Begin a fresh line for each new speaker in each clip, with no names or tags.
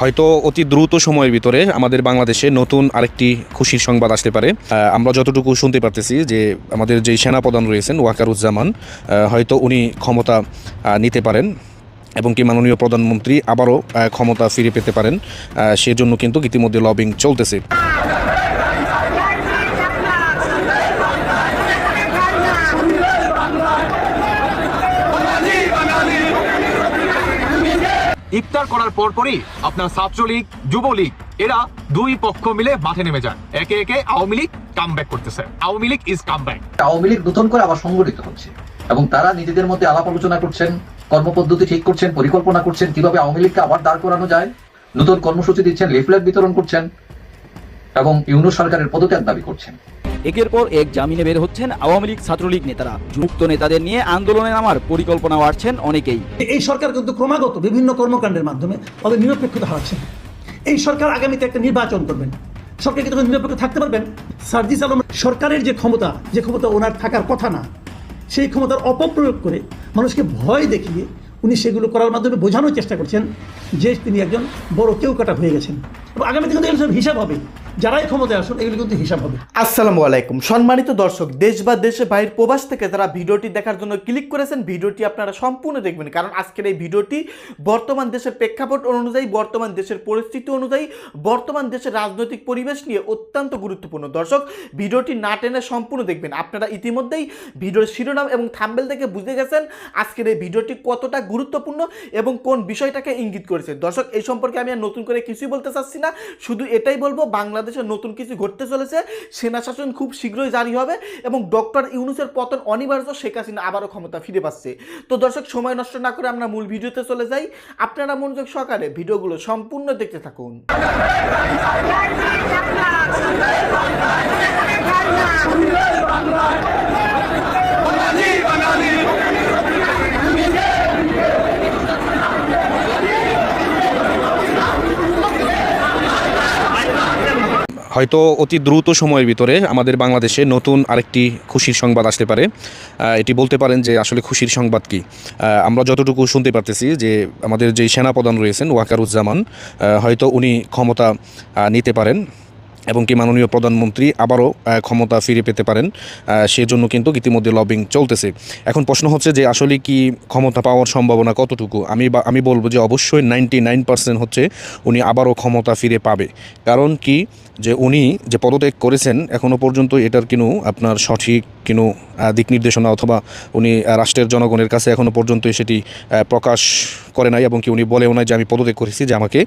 হয়তো অতি দ্রুত সময়ের ভিতরে আমাদের বাংলাদেশে নতুন আরেকটি খুশির সংবাদ আসতে পারে। আমরা যতটুকু শুনতে পারতেছি যে আমাদের যেই সেনাপ্রধান রয়েছেন ওয়াকারুজ্জামান হয়তো উনি ক্ষমতা নিতে পারেন এবং কি মাননীয় প্রধানমন্ত্রী আবারও ক্ষমতা ফিরে পেতে পারেন। সেজন্য কিন্তু ইতিমধ্যে লবিং চলতেছে।
ইফতার করার পর পরই আপনার ছাত্রলীগ, যুবলীগ, এরা দুই পক্ষ মিলে মাঠে নেমে যান একে একে আওয়ামী লীগ কাম ব্যাক করতেছে। আওয়ামী লীগ ইজ কাম
আওয়ামী লীগ নতুন করে আবার সংগঠিত হচ্ছে এবং তারা নিজেদের মধ্যে আলাপ আলোচনা করছেন, কর্মপদ্ধতি ঠিক করছেন, পরিকল্পনা করছেন, কীভাবে আওয়ামী লীগকে আবার দাঁড় করানো যায়, নতুন কর্মসূচি দিচ্ছেন লিফলেট বিতরণ করছেন এবং ইউনুস সরকারের পদত্যাগ দাবি করছেন।
একের পর এক জামিনে বের হচ্ছেন আওয়ামী লীগ ছাত্রলীগ নেতারা। যুক্ত নেতাদের নিয়ে আন্দোলনে নামার পরিকল্পনা আটছেন অনেকেই।
এই সরকার কিন্তু ক্রমাগত বিভিন্ন কর্মকাণ্ডের মাধ্যমে তাদের নিরপেক্ষতা হারাচ্ছে। এই সরকার আগামীতে একটা নির্বাচন করবেন। সরকার কি তখন নিরপেক্ষ থাকতে পারবেন? সার্জিস আলম সরকারের যে ক্ষমতা যে ক্ষমতা ওনার থাকার কথা না, সেই ক্ষমতার অপপ্রয়োগ করে মানুষকে ভয় দেখিয়ে উনি সেগুলো করার মাধ্যমে বোঝানোর চেষ্টা করছেন যে তিনি একজন বড় কেউ কাটা হয়ে গেছেন। আগামীতে কিন্তু সব হিসাব হবে। যারাই ক্ষমতায় আসুন এগুলো কিন্তু হিসাব হবে।
আসসালামু আলাইকুম। সম্মানিত দর্শক, দেশ বা দেশে বাইরের প্রবাস থেকে যারা ভিডিওটি দেখার জন্য ক্লিক করেছেন, ভিডিওটি আপনারা সম্পূর্ণ দেখবেন। কারণ আজকের এই ভিডিওটি বর্তমান দেশের প্রেক্ষাপট অনুযায়ী, বর্তমান দেশের পরিস্থিতি অনুযায়ী, বর্তমান দেশের রাজনৈতিক পরিবেশ নিয়ে অত্যন্ত গুরুত্বপূর্ণ। দর্শক, ভিডিওটি না টেনে সম্পূর্ণ দেখবেন। আপনারা ইতিমধ্যেই ভিডিওর শিরোনাম এবং থাম্বেল থেকে বুঝে গেছেন আজকের এই ভিডিওটি কতটা গুরুত্বপূর্ণ এবং কোন বিষয়টাকে ইঙ্গিত করেছে। দর্শক, এই সম্পর্কে আমি আর নতুন করে কিছুই বলতে চাচ্ছি না। শুধু এটাই বলব, বাংলাদেশে নতুন কিছু ঘটতে চলেছে, সেনা শাসন খুব শীঘ্রই জারি হবে এবং ডক্টর ইউনুসের পতন অনিবার্য, শেখ হাসিনা আবারও ক্ষমতা ফিরে পাচ্ছে। তো দর্শক, সময় নষ্ট না করে আমরা মূল ভিডিওতে চলে যাই। আপনারা মনোযোগ সহকারে ভিডিওগুলো সম্পূর্ণ দেখতে থাকুন।
হয়তো অতি দ্রুত সময়ের ভিতরে আমাদের বাংলাদেশে নতুন আরেকটি খুশির সংবাদ আসতে পারে। এটি বলতে পারেন যে আসলে খুশির সংবাদ কি। আমরা যতটুকু শুনতে পারতেছি যে আমাদের যেই সেনাপ্রধান রয়েছেন ওয়াকারুজ্জামান হয়তো উনি ক্ষমতা নিতে পারেন। এবং কি মাননীয় প্রধানমন্ত্রী আবারও ক্ষমতা ফিরে পেতে পারেন সেজন্য কিন্তু ইতিমধ্যে লবিং চলতেছে। এখন প্রশ্ন হচ্ছে যে আসলে কি ক্ষমতা পাওয়ার সম্ভাবনা কতটুকু? আমি আমি বলব যে অবশ্যই নাইনটি নাইন পার্সেন্ট হচ্ছে উনি আবারও ক্ষমতা ফিরে পাবে। কারণ কি? যে উনি যে পদত্যাগ করেছেন এখনও পর্যন্ত এটার কিন্তু আপনার সঠিক কিনু দিক নির্দেশনা অথবা উনি রাষ্ট্রের জনগণের কাছে এখনও পর্যন্ত সেটি প্রকাশ করে নাই এবং কি উনি বলেও নাই যে আমি পদত্যাগ করেছি, যে আমাকে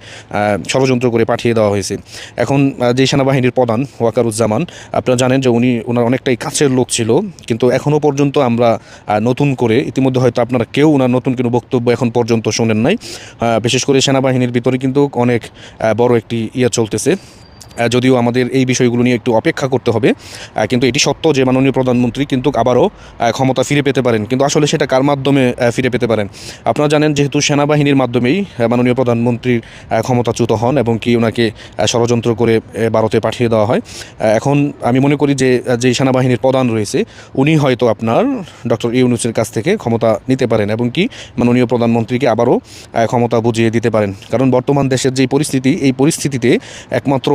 ষড়যন্ত্র করে পাঠিয়ে দেওয়া হয়েছে। এখন যে সেনাবাহিনীর প্রধান ওয়াকারুজ্জামান, আপনারা জানেন যে উনি ওনার অনেকটাই কাছের লোক ছিল, কিন্তু এখনও পর্যন্ত আমরা নতুন করে, ইতিমধ্যে হয়তো আপনারা কেউ ওনার নতুন কোনো বক্তব্য এখন পর্যন্ত শোনেন নাই। বিশেষ করে সেনাবাহিনীর ভিতরে কিন্তু অনেক বড় একটি ইয়ে চলতেছে। যদিও আমাদের এই বিষয়গুলো নিয়ে একটু অপেক্ষা করতে হবে কিন্তু এটি সত্য যে মাননীয় প্রধানমন্ত্রী কিন্তু আবারও ক্ষমতা ফিরে পেতে পারেন। কিন্তু আসলে সেটা কার মাধ্যমে ফিরে পেতে পারেন? আপনারা জানেন যেহেতু সেনাবাহিনীর মাধ্যমেই মাননীয় প্রধানমন্ত্রীর ক্ষমতাচ্যুত হন এবং কি ওনাকে ষড়যন্ত্র করে ভারতে পাঠিয়ে দেওয়া হয় এখন আমি মনে করি যে যে সেনাবাহিনীর প্রধান রয়েছে, উনি হয়তো আপনার ডক্টর ইউনুসের কাছ থেকে ক্ষমতা নিতে পারেন এবং কি মাননীয় প্রধানমন্ত্রীকে আবারও ক্ষমতা বুঝিয়ে দিতে পারেন। কারণ বর্তমান দেশের যে পরিস্থিতি, এই পরিস্থিতিতে একমাত্র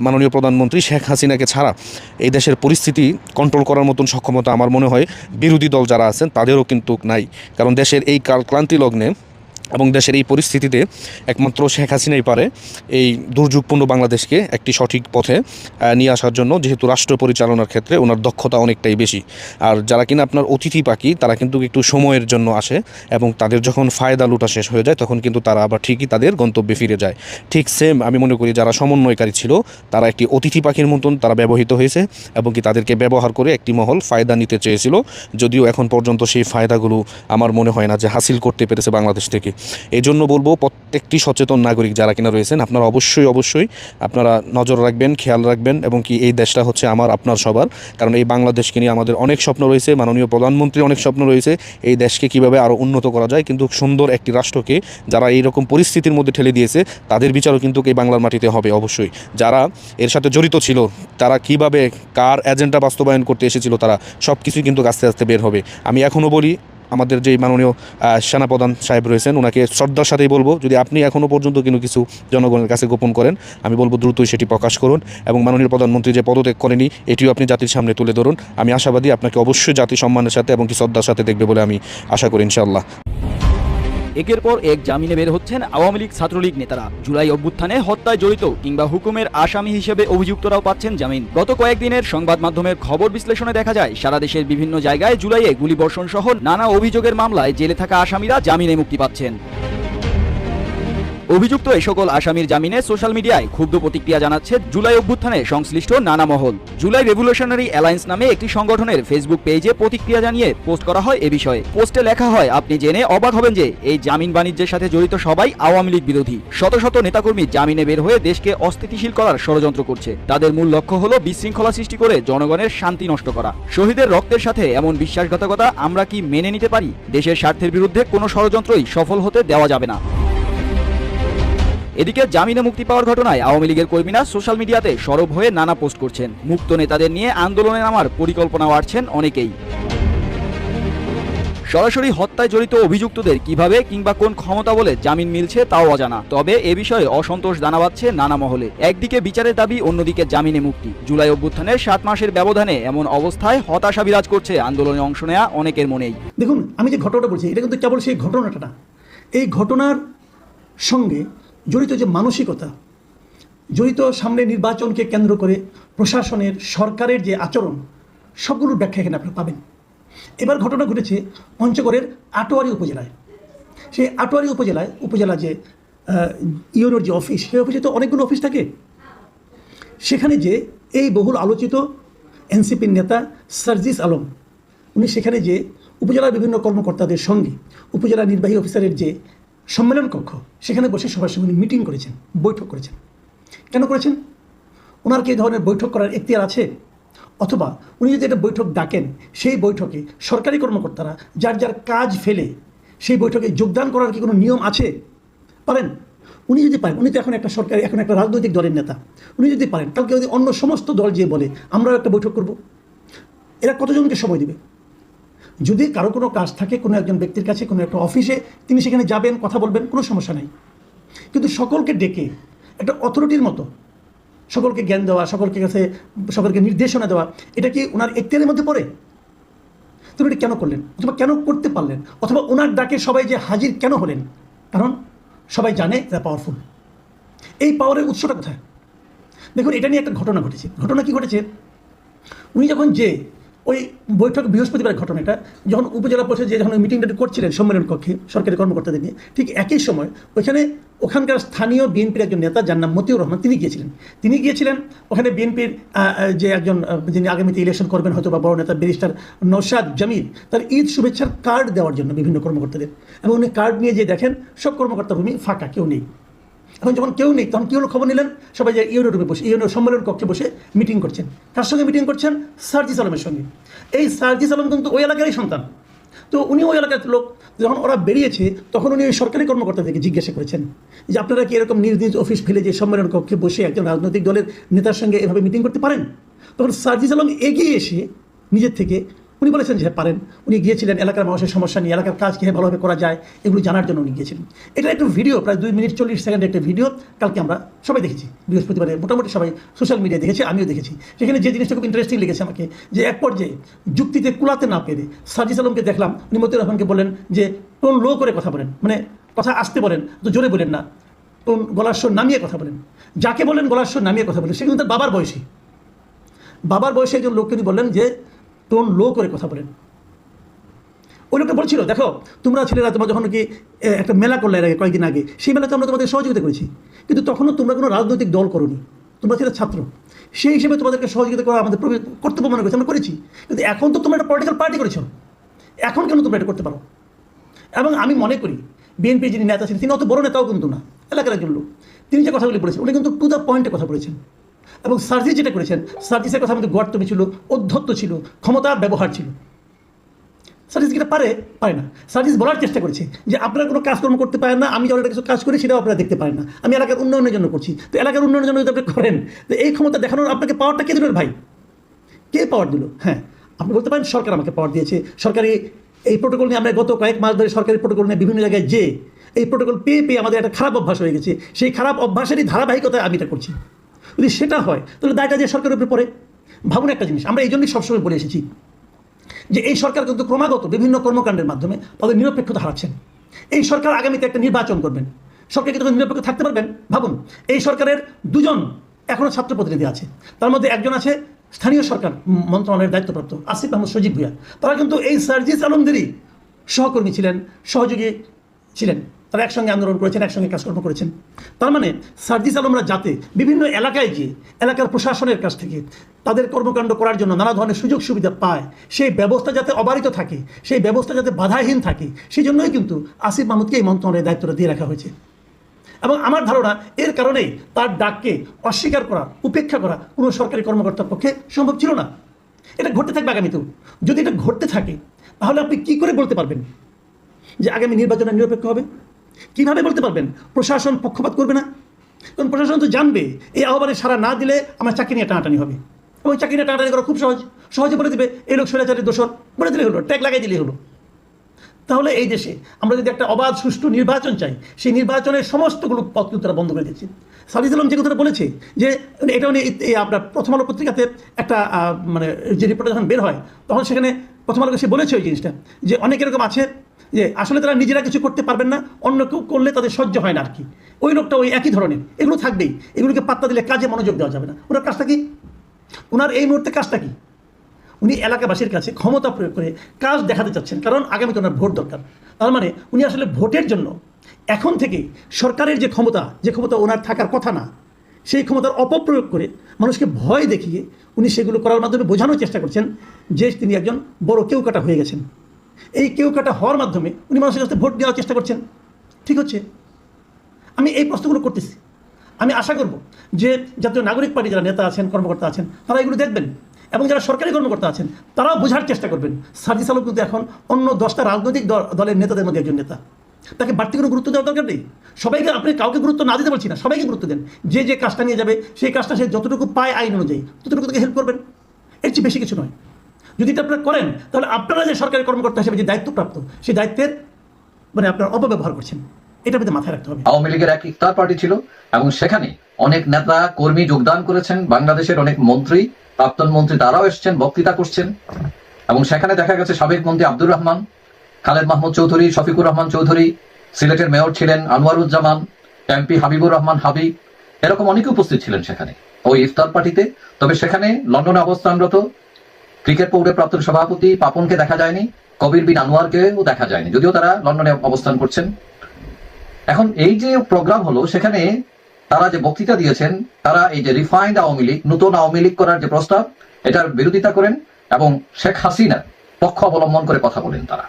মাননীয় প্রধানমন্ত্রী শেখ হাসিনাকে ছাড়া এই দেশের পরিস্থিতি কন্ট্রোল করার মতন সক্ষমতা আমার মনে হয় বিরোধী দল যারা আছেন, তাদেরও কিন্তু নাই। কারণ দেশের এই কাল ক্লান্তি লগ্নে এবং দেশের এই পরিস্থিতিতে একমাত্র শেখ হাসিনাই পারে এই দুর্যোগপূর্ণ বাংলাদেশকে একটি সঠিক পথে নিয়ে আসার জন্য। যেহেতু রাষ্ট্র পরিচালনার ক্ষেত্রে ওনার দক্ষতা অনেকটাই বেশি। আর যারা কিনা আপনার অতিথি পাখি, তারা কিন্তু একটু সময়ের জন্য আসে এবং তাদের যখন ফায়দা লুটা শেষ হয়ে যায়, তখন কিন্তু তারা আবার ঠিকই তাদের গন্তব্যে ফিরে যায়। ঠিক সেম আমি মনে করি যারা সমন্বয়কারী ছিল, তারা একটি অতিথি পাখির মতন তারা ব্যবহৃত হয়েছে এবং কি তাদেরকে ব্যবহার করে একটি মহল ফায়দা নিতে চেয়েছিল। যদিও এখন পর্যন্ত সেই ফায়দাগুলো আমার মনে হয় না যে হাসিল করতে পেরেছে বাংলাদেশ থেকে। এই জন্য বলব প্রত্যেকটি সচেতন নাগরিক যারা কিনা রয়েছেন, আপনারা অবশ্যই অবশ্যই আপনারা নজর রাখবেন, খেয়াল রাখবেন এবং কি এই দেশটা হচ্ছে আমার, আপনার সবার। কারণ এই বাংলাদেশকে নিয়ে আমাদের অনেক স্বপ্ন রয়েছে, মাননীয় প্রধানমন্ত্রীর অনেক স্বপ্ন রয়েছে এই দেশকে কীভাবে আরও উন্নত করা যায়। কিন্তু সুন্দর একটি রাষ্ট্রকে যারা এই রকম পরিস্থিতির মধ্যে ঠেলে দিয়েছে, তাদের বিচারও কিন্তু এই বাংলার মাটিতে হবে অবশ্যই। যারা এর সাথে জড়িত ছিল, তারা কীভাবে কার এজেন্ডা বাস্তবায়ন করতে এসেছিল, তারা সব কিছুই কিন্তু আস্তে আস্তে বের হবে। আমি এখনও বলি আমাদের যে মাননীয় সেনাপ্রধান সাহেব রয়েছেন ওনাকে শ্রদ্ধার সাথেই বলব, যদি আপনি এখনও পর্যন্ত কিন্তু কিছু জনগণের কাছে গোপন করেন, আমি বলব দ্রুতই সেটি প্রকাশ করুন এবং মাননীয় প্রধানমন্ত্রী যে পদত্যাগ করেনি, এটিও আপনি জাতির সামনে তুলে ধরুন। আমি আশাবাদী আপনাকে অবশ্যই জাতি সম্মানের সাথে এবং কি শ্রদ্ধার সাথে দেখবে বলে আমি আশা করি, ইনশাআল্লাহ।
একের পর এক জামিনে বের হচ্ছেন আওয়ামী লীগ ছাত্রলীগ নেতারা। জুলাই অভ্যুত্থানে হত্যায় জড়িত কিংবা হুকুমের আসামি হিসেবে অভিযুক্তরাও পাচ্ছেন জামিন। গত কয়েকদিনের সংবাদ মাধ্যমের খবর বিশ্লেষণে দেখা যায়, সারা দেশের বিভিন্ন জায়গায় জুলাইয়ে গুলিবর্ষণ সহ নানা অভিযোগের মামলায় জেলে থাকা আসামিরা জামিনে মুক্তি পাচ্ছেন। অভিযুক্ত এই সকল আসামির জামিনে সোশ্যাল মিডিয়ায় ক্ষুব্ধ প্রতিক্রিয়া জানাচ্ছে জুলাই অভ্যুত্থানে সংশ্লিষ্ট নানা মহল। জুলাই রেভলিউশনারি অ্যালায়েন্স নামে একটি সংগঠনের ফেসবুক পেজে প্রতিক্রিয়া জানিয়ে পোস্ট করা হয় এ বিষয়ে। পোস্টে লেখা হয়, আপনি জেনে অবাক হবেন যে এই জামিন বাণিজ্যের সাথে জড়িত সবাই আওয়ামী লীগ বিরোধী। শত শত নেতাকর্মী জামিনে বের হয়ে দেশকে অস্থিতিশীল করার ষড়যন্ত্র করছে। তাদের মূল লক্ষ্য হলো বিশৃঙ্খলা সৃষ্টি করে জনগণের শান্তি নষ্ট করা। শহীদের রক্তের সাথে এমন বিশ্বাসঘাতকতা আমরা কি মেনে নিতে পারি? দেশের স্বার্থের বিরুদ্ধে কোনো ষড়যন্ত্রই সফল হতে দেওয়া যাবে না। এদিকে জামিনে মুক্তি পাওয়ার ঘটনায় আওয়ামী লীগের কর্মীরা সোশ্যাল মিডিয়াতে সরব হয়ে নানা পোস্ট করছেন। মুক্ত নেতাদের নিয়ে আন্দোলনে নামার পরিকল্পনা বাড়ছেন অনেকেই। সরাসরি হত্যায় জড়িত অভিযুক্তদের কীভাবে কিংবা কোন ক্ষমতা বলে জামিন মিলছে তাও অজানা। তবে এ বিষয়ে অসন্তোষ দানাবাচ্ছে নানা মহলে। একদিকে বিচারের দাবি, অন্যদিকে জামিনে মুক্তি। জুলাই অভ্যুত্থানের সাত মাসের ব্যবধানে এমন অবস্থায় হতাশা বিরাজ করছে আন্দোলনে অংশ নেয়া অনেকের মনেই।
দেখুন, আমি যে ঘটনাটা বলছি, এটা কিন্তু কেবল সেই ঘটনাটা এই ঘটনার সঙ্গে জড়িত যে মানসিকতা, জড়িত সামনে নির্বাচনকে কেন্দ্র করে প্রশাসনের, সরকারের যে আচরণ, সবগুলোর ব্যাখ্যা এখানে আপনারা পাবেন। এবার ঘটনা ঘটেছে পঞ্চগড়ের আটোয়ারি উপজেলায়। সেই আটোয়ারি উপজেলায়, উপজেলা যে ইউনোর যে অফিস, সেই অফিসে তো অনেকগুলো অফিস থাকে। সেখানে যে এই বহুল আলোচিত এনসিপির নেতা সার্জিস আলম, উনি সেখানে যে উপজেলার বিভিন্ন কর্মকর্তাদের সঙ্গে, উপজেলা নির্বাহী অফিসারের যে সম্মেলন কক্ষ। সেখানে বসে সবার সঙ্গে মিটিং করেছেন, বৈঠক করেছেন। কেন করেছেন? ওনার কি ধরনের বৈঠক করার এখতিয়ার আছে? অথবা উনি যদি একটা বৈঠক ডাকেন, সেই বৈঠকে সরকারি কর্মকর্তারা যার যার কাজ ফেলে, সেই বৈঠকে যোগদান করার কি কোনো নিয়ম আছে? পারেন। উনি যদি পারেন, উনি তো এখন একটা সরকারি, এখন একটা রাজনৈতিক দলের নেতা। উনি যদি পারেন, কালকে যদি অন্য সমস্ত দল যে বলে, আমরাও একটা বৈঠক করব। এরা কতজনকে সময় দেবে? যদি কারও কোনো কাজ থাকে, কোনো একজন ব্যক্তির কাছে, কোনো একটা অফিসে, তিনি সেখানে যাবেন, কথা বলবেন, কোনো সমস্যা নেই। কিন্তু সকলকে ডেকে, একটা অথরিটির মতো, সকলকে জ্ঞান দেওয়া, সকলকে কাছে, সকলকে নির্দেশনা দেওয়া, এটা কি ওনার এখতিয়ারের মধ্যে পড়ে? তুমি এটা কেন করলেন? অথবা কেন করতে পারলেন? অথবা ওনার ডাকে সবাই যে হাজির কেন হলেন? কারণ সবাই জানে এরা পাওয়ারফুল এই পাওয়ারের উৎসটা কোথায়? দেখুন, এটা নিয়ে একটা ঘটনা ঘটেছে। ঘটনা কি ঘটেছে? উনি যখন যে ওই বৈঠক বৃহস্পতিবার ঘটনাটা যখন উপজেলা পরিষদ যে যখন মিটিংটা করছিলেন সম্মেলন কক্ষে, সরকারি কর্মকর্তাদের নিয়ে, ঠিক একই সময় ওইখানে ওখানকার স্থানীয় বিএনপির একজন নেতা যার নাম মতিউর রহমান, তিনি গিয়েছিলেন। তিনি গিয়েছিলেন, ওখানে বিএনপির যে একজন যিনি আগামীতে ইলেকশন করবেন হয়তো বা বড় নেতা ব্যারিস্টার নৌশাদ জামিল, তার ঈদ শুভেচ্ছার কার্ড দেওয়ার জন্য বিভিন্ন কর্মকর্তাদের। এবং উনি কার্ড নিয়ে যে দেখেন, সব কর্মকর্তা ভূমি ফাঁকা, কেউ নেই। এখন যখন কেউ নেই, তখন কী হলো খবর নিলেন? সবাই যে ইউনো রুমে বসে ইউনো সম্মেলন কক্ষে বসে মিটিং করছেন। কার সঙ্গে মিটিং করছেন? সার্জিস আলমের সঙ্গে। এই সার্জিস আলম কিন্তু ওই এলাকারই সন্তান। তো উনি ওই এলাকার লোক। যখন ওরা বেরিয়েছে, তখন উনি ওই সরকারি কর্মকর্তাদেরকে জিজ্ঞাসা করেছেন যে, আপনারা কি এরকম নিজ নিজ অফিস ফেলে যে সম্মেলন কক্ষে বসে একজন রাজনৈতিক দলের নেতার সঙ্গে এভাবে মিটিং করতে পারেন? তখন সার্জিস আলম এগিয়ে এসে নিজের থেকে উনি বলেছেন যে, পারেন। উনি গিয়েছিলেন এলাকার মানুষের সমস্যা নিয়ে, এলাকার কাজ কীভাবে ভালোভাবে করা যায়, এগুলো জানার জন্য উনি গিয়েছিলেন। এটা একটা ভিডিও, প্রায় দুই মিনিট চল্লিশ সেকেন্ডের একটা ভিডিও, কালকে আমরা সবাই দেখেছি। বৃহস্পতিবারে মোটামুটি সবাই সোশ্যাল মিডিয়ায় দেখেছি, আমিও দেখেছি। সেখানে যে জিনিসটা খুব ইন্টারেস্টিং লেগেছে আমাকে, যে এক পর্যায়ে যুক্তিতে কুলাতে না পেরে সার্জিস আলমকে দেখলাম, উনি রহমানকে বললেন যে, টোন লো করে কথা বলেন মানে কথা আসতে বলেন, তো জোরে বলেন না। টোন, গলার স্বর নামিয়ে কথা বলেন। যাকে বলেন গলার স্বর নামিয়ে কথা বলেন, সে কিন্তু তার বাবার বয়সী। বাবার বয়সে একজন লোককে বললেন যে টোন লো করে কথা বলেন। ওই লোকটা বলছিল, দেখো, তোমরা ছেলেরা তোমার যখন কি একটা মেলা করলে এর আগে কয়েকদিন আগে, সেই মেলাতে আমরা তোমাদের সহযোগিতা করেছি। কিন্তু তখনও তোমরা কোনো রাজনৈতিক দল করোনি। তোমরা ছিল ছাত্র। সেই হিসেবে তোমাদেরকে সহযোগিতা করা আমাদের কর্তব্য মনে করেছি, আমরা করেছি। কিন্তু এখন তো তোমরা একটা পলিটিক্যাল পার্টি করেছ। এখন কেন তোমরা এটা করতে পারো? এবং আমি মনে করি বিএনপি যিনি নেতা ছিলেন, তিনি অত বড় নেতাও কিন্তু না। এলাকার একজন লোক। তিনি যে কথাগুলি বলেছেন, উনি কিন্তু টু দ্য পয়েন্টে কথা বলেছেন। এবং সার্জিস যেটা করেছেন, সার্জিসের কথা মধ্যে গর্তমি ছিল, অধ্যত্ত ছিল ক্ষমতার ব্যবহার ছিল। সার্জিস এটা পারে? পারে না। সার্জিস বলার চেষ্টা করেছে যে আপনারা কোনো কাজকর্ম করতে পারেন না, আমি একটা কিছু কাজ করি সেটাও আপনারা দেখতে পারেন না। আমি এলাকার উন্নয়নের জন্য করছি। তো এলাকার উন্নয়নের জন্য যদি আপনি করেন, তো এই ক্ষমতা দেখানোর আপনাকে পাওয়ারটা কে দিল ভাই? কে পাওয়ার দিল? হ্যাঁ আপনি বলতে পারেন সরকার আমাকে পাওয়ার দিয়েছে। সরকারি এই প্রোটোকল নিয়ে আমরা গত কয়েক মাস ধরে সরকারি প্রোটোকল নিয়ে বিভিন্ন জায়গায় যে এই প্রোটোকল পেয়ে পেয়ে আমাদের একটা খারাপ অভ্যাস হয়ে গেছে। সেই খারাপ অভ্যাসেরই ধারাবাহিকতায় আমি এটা করছি। যদি সেটা হয়, তাহলে দায়টা যে সরকারের উপরে পড়ে। ভাবুন একটা জিনিস, আমরা এই জন্যই সবসময় বলে এসেছি যে এই সরকার কিন্তু ক্রমাগত বিভিন্ন কর্মকাণ্ডের মাধ্যমে তাদের নিরপেক্ষতা হারাচ্ছেন। এই সরকার আগামীতে একটা নির্বাচন করবেন। সরকার কি তখন নিরপেক্ষ থাকতে পারবেন? ভাবুন, এই সরকারের দুজন এখনও ছাত্র প্রতিনিধি আছে। তার মধ্যে একজন আছে স্থানীয় সরকার মন্ত্রণালয়ের দায়িত্বপ্রাপ্ত আসিফ আহমদ সজিব ভুইয়া। তারা কিন্তু এই সার্জিস আলমদেরই সহকর্মী ছিলেন, সহযোগী ছিলেন। তারা একসঙ্গে আন্দোলন করেছেন, একসঙ্গে কাজকর্ম করেছেন। তার মানে সার্জিস আলমরা যাতে বিভিন্ন এলাকায় গিয়ে, এলাকার প্রশাসনের কাছ থেকে তাদের কর্মকাণ্ড করার জন্য নানা ধরনের সুযোগ সুবিধা পায়, সেই ব্যবস্থা যাতে অবারিত থাকে, সেই ব্যবস্থা যাতে বাধাহীন থাকে সেই জন্যই কিন্তু আসিফ মাহমুদকে এই মন্ত্রণালয়ের দায়িত্বটা দিয়ে রাখা হয়েছে। এবং আমার ধারণা এর কারণেই তার ডাককে অস্বীকার করা, উপেক্ষা করা কোনো সরকারি কর্মকর্তার পক্ষে সম্ভব ছিল না। এটা ঘটতে থাকবে আগামীতেও। যদি এটা ঘটতে থাকে, তাহলে আপনি কি করে বলতে পারবেন যে আগামী নির্বাচনে নিরপেক্ষ হবে? কীভাবে বলতে পারবেন? প্রশাসন পক্ষপাত করবে না? কারণ প্রশাসন তো জানবে, এই আহ্বানে সারা না দিলে আমার চাকরি নিয়ে টানাটানি হবে। এবং চাকরি নিয়ে টানাটানি করা খুব সহজ। সহজে বলে দেবে, এই লোক স্বৈরাচারের দোষর। বলে দিলে হলো, ট্যাগ লাগাই দিলেই হলো। তাহলে এই দেশে আমরা যদি একটা অবাধ, সুষ্ঠু নির্বাচন চাই, সেই নির্বাচনের সমস্তগুলো পথ কিন্তু তারা বন্ধ করে দিচ্ছে সালিদ আলম যে কথাটা বলেছে, যে এটা উনি আপনার প্রথম আলো পত্রিকাতে একটা মানে যে রিপোর্ট যখন বের হয়, তখন সেখানে প্রথম আলোকে সে বলেছে ওই জিনিসটা, যে অনেক এরকম আছে যে আসলে তারা নিজেরা কিছু করতে পারবেন না, অন্য কেউ করলে তাদের সহ্য হয় না আর কি। ওই লোকটা ওই একই ধরনের। এগুলো থাকবেই। এগুলোকে পাত্তা দিলে কাজে মনোযোগ দেওয়া যাবে না। ওনার কাজটা কি? ওনার এই মুহূর্তে কাজটা কি? উনি এলাকাবাসীর কাছে ক্ষমতা প্রয়োগ করে কাজ দেখাতে চাচ্ছেন, কারণ আগামীতে ওনার ভোট দরকার। তার মানে উনি আসলে ভোটের জন্য এখন থেকে সরকারের যে ক্ষমতা যে ক্ষমতা ওনার থাকার কথা না, সেই ক্ষমতার অপপ্রয়োগ করে মানুষকে ভয় দেখিয়ে উনি সেগুলো করার মাধ্যমে বোঝানোর চেষ্টা করছেন যে তিনি একজন বড় কেউ কাটা হয়ে গেছেন। এই কেউ কাটা হওয়ার মাধ্যমে উনি মানুষের কাছে ভোট দেওয়ার চেষ্টা করছেন। ঠিক হচ্ছে? আমি এই প্রশ্নগুলো করতেছি। আমি আশা করব যে জাতীয় নাগরিক পার্টি যারা নেতা আছেন, কর্মকর্তা আছেন, তারা এগুলো দেখবেন এবং যারা সরকারি কর্মকর্তা আছেন, তারাও বোঝার চেষ্টা করবেন। সার্জিস আলম কিন্তু এখন অন্য দশটা রাজনৈতিক দল- দলের নেতাদের মধ্যে একজন নেতা। তাকে বাড়তি কোনো গুরুত্ব দেওয়ার দরকার নেই। সবাইকে আপনি কাউকে গুরুত্ব না দিতে বলছি না, সবাইকে গুরুত্ব দেন। যে যে কাজটা নিয়ে যাবে, সেই কাজটা সে যতটুকু পায় আইন অনুযায়ী, ততটুকু তাকে হেল্প করবেন। এর চেয়ে বেশি কিছু নয়। যদি আপনারা করেন, তাহলে আপনারা যে সরকারি কর্মকর্তা হিসেবে যে দায়িত্বপ্রাপ্ত, সেই দায়িত্বের মানে আপনারা অপব্যবহার করছেন। এটা আমাদের মাথায় রাখতে হবে।
আওয়ামী লীগের এক ইফতার পার্টি ছিল, এবং সেখানে অনেক নেতা, কর্মী যোগদান করেছেন। বাংলাদেশের অনেক মন্ত্রী, প্রাক্তন মন্ত্রী তারাও এসেছেন, বক্তৃতা করছেন। এবং সেখানে দেখা গেছে সাবেক মন্ত্রী আব্দুর রহমান, খালেদ মাহমুদ চৌধুরী, শফিকুর রহমান চৌধুরী, সিলেটের মেয়র ছিলেন আনোয়ারুজ্জামান, এমপি হাবিবুর রহমান হাবিব এরকম অনেকে উপস্থিত ছিলেন সেখানে। ওই ইফতার পার্টিতে। তবে সেখানে লন্ডনে অবস্থানরত ক্রিকেট বোর্ডের প্রাক্তন সভাপতি পাপনকে দেখা যায়নি, কবির বিন আনোয়ারকেও দেখা যায়নি, যদিও তারা লন্ডনে অবস্থান করছেন। এখন এই যে প্রোগ্রাম হলো, সেখানে তারা যে বক্তৃতা দিয়েছেন, তারা এই যে রিফাইন্ড আওয়ামী লীগ, নতুন আওয়ামী লীগ করার যে প্রস্তাব, এটার বিরোধিতা করেন এবং শেখ হাসিনার পক্ষ অবলম্বন করে কথা বলেন তারা।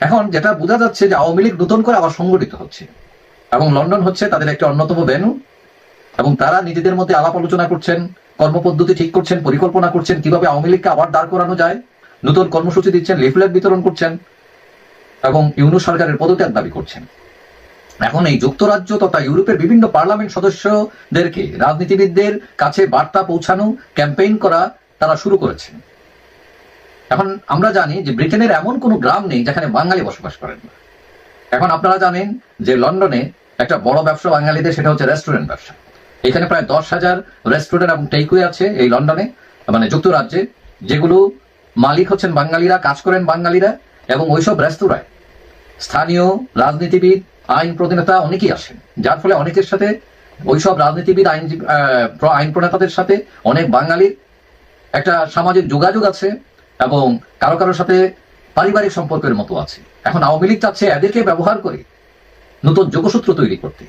এখন যেটা বোঝা যাচ্ছে যে আওয়ামী লীগ নতুন করে আবার সংগঠিত হচ্ছে এবং লন্ডন হচ্ছে তাদের একটি অন্যতম ভেনু এবং তারা নিজেদের মধ্যে আলাপ আলোচনা করছেন কর্মপদ্ধতি ঠিক করছেন, পরিকল্পনা করছেন, কীভাবে আওয়ামী লীগকে আবার দাঁড় করানো যায়? নতুন কর্মসূচি দিচ্ছেন, লিফলেট বিতরণ করছেন এবং ইউনু সরকারের পদত্যাগ দাবি করছেন। এখন এই যুক্তরাজ্য তথা ইউরোপের বিভিন্ন পার্লামেন্ট সদস্যদেরকে রাজনীতিবিদদের কাছে বার্তা পৌঁছানো, ক্যাম্পেইন করা তারা শুরু করেছেন। এখন আমরা জানি যে ব্রিটেনের এমন কোনো গ্রাম নেই যেখানে বাঙালি বসবাস করেন এখন আপনারা জানেন যে লন্ডনে একটা বড় ব্যবসা বাঙালিদের, সেটা হচ্ছে রেস্টুরেন্ট ব্যবসা। এখানে প্রায় দশ হাজার রেস্টুরেন্ট এবং টেকওয়ে আছে এই লন্ডনে মানে যুক্তরাজ্যে, যেগুলো মালিক হচ্ছেন বাঙালিরা, কাজ করেন বাঙালিরা, এবং ওইসব রেস্তোরাঁয় স্থানীয় রাজনীতিবিদ, আইন প্রতিনেতা অনেকেই আসেন। যার ফলে অনেকের সাথে ওইসব রাজনীতিবিদ, আইন আইন প্রণেতাদের সাথে অনেক বাঙালির একটা সামাজিক যোগাযোগ আছে এবং কারও কারোর সাথে পারিবারিক সম্পর্কের মতো আছে। এখন আওয়ামী লীগ চাচ্ছে এদেরকে ব্যবহার করে নতুন যোগসূত্র তৈরি করতে।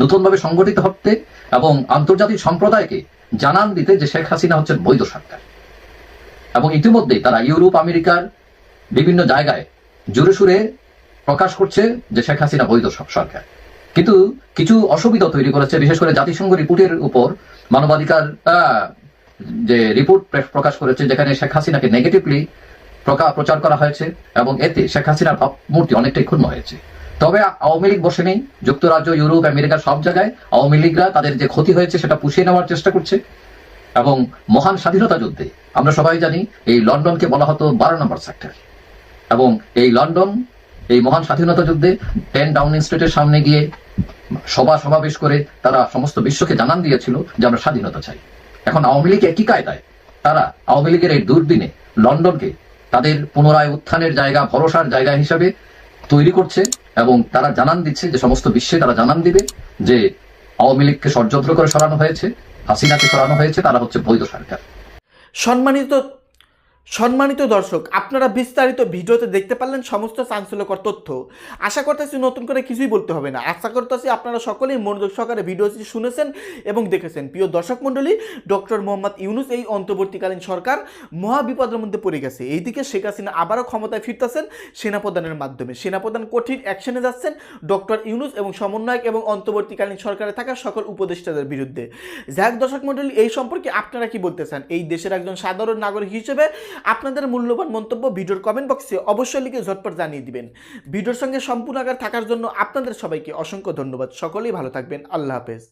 নতুনভাবে সংগঠিত হতে এবং আন্তর্জাতিক সম্প্রদায়কে জানান দিতে যে শেখ হাসিনা হচ্ছেন বৈধ সরকার। এবং ইতিমধ্যেই তারা ইউরোপ, আমেরিকার বিভিন্ন জায়গায় জোরে সুরে প্রকাশ করছে যে শেখ হাসিনা বৈধ সরকার। কিন্তু কিছু অসুবিধা তৈরি করেছে, বিশেষ করে জাতিসংঘ রিপোর্টের উপর মানবাধিকার যে রিপোর্ট প্রকাশ করেছে, যেখানে শেখ হাসিনাকে নেগেটিভলি প্রচার করা হয়েছে এবং এতে শেখ হাসিনার ভাবমূর্তি অনেকটাই ক্ষুণ্ণ হয়েছে। তবে আওয়ামী লীগ বসে নেই, যুক্তরাজ্য, ইউরোপ, আমেরিকা সব জায়গায় আওয়ামী লীগরা তাদের যে ক্ষতি হয়েছে সেটা পুষিয়ে নেওয়ার চেষ্টা করছে। এবং মহান স্বাধীনতা যুদ্ধে আমরা সবাই জানি এই লন্ডনকে বলা হতো বারো নম্বর সেক্টর। এবং এই লন্ডন, এই মহান স্বাধীনতা যুদ্ধে টেন ডাউনিং স্ট্রিটের সামনে গিয়ে সভা সমাবেশ করে তারা সমস্ত বিশ্বকে জানান দিয়েছিল যে আমরা স্বাধীনতা চাই। এখন আওয়ামী লীগ একই কায়দায়, তারা আওয়ামী লীগের এই দুর্দিনে লন্ডনকে তাদের পুনরায় উত্থানের জায়গা, ভরসার জায়গা হিসাবে তৈরি করছে এবং তারা জানান দিচ্ছে যে সমস্ত বিশ্বে তারা জানান দিবে যে আওয়ামী লীগকে ষড়যন্ত্র করে সরানো হয়েছে, হাসিনাকে সরানো হয়েছে, তারা হচ্ছে বৈধ সরকার।
সম্মানিত সম্মানিত দর্শক, আপনারা বিস্তারিত ভিডিওতে দেখতে পারলেন সমস্ত চাঞ্চল্যকর তথ্য। আশা করতেছি নতুন করে কিছুই বলতে হবে না। আশা করতেছি আপনারা সকলেই মনোযোগ সহকারে ভিডিওটি শুনেছেন এবং দেখেছেন। প্রিয় দর্শক মণ্ডলী, ডক্টর মোহাম্মদ ইউনুস এই অন্তর্বর্তীকালীন সরকার মহা বিপদের মধ্যে পড়ে গেছে। এইদিকে শেখ হাসিনা আবারও ক্ষমতায় ফিরতেছেন সেনাপ্রধানের মাধ্যমে। সেনাপ্রধান কঠিন অ্যাকশনে যাচ্ছেন ডক্টর ইউনুস এবং সমন্বয়ক এবং অন্তর্বর্তীকালীন সরকারে থাকা সকল উপদেষ্টাদের বিরুদ্ধে। যাক দর্শক মণ্ডলী, এই সম্পর্কে আপনারা কি বলতে চান? এই দেশের একজন সাধারণ নাগরিক হিসেবে আপনাদের মূল্যবান মন্তব্য ভিডিওর কমেন্ট বক্সে অবশ্যই লিখে ঝটপট জানিয়ে দিবেন। ভিডিওর সঙ্গে সম্পূর্ণ আকার থাকার জন্য আপনাদের সবাইকে অসংখ্য ধন্যবাদ। সকলেই ভালো থাকবেন। আল্লাহ হাফেজ।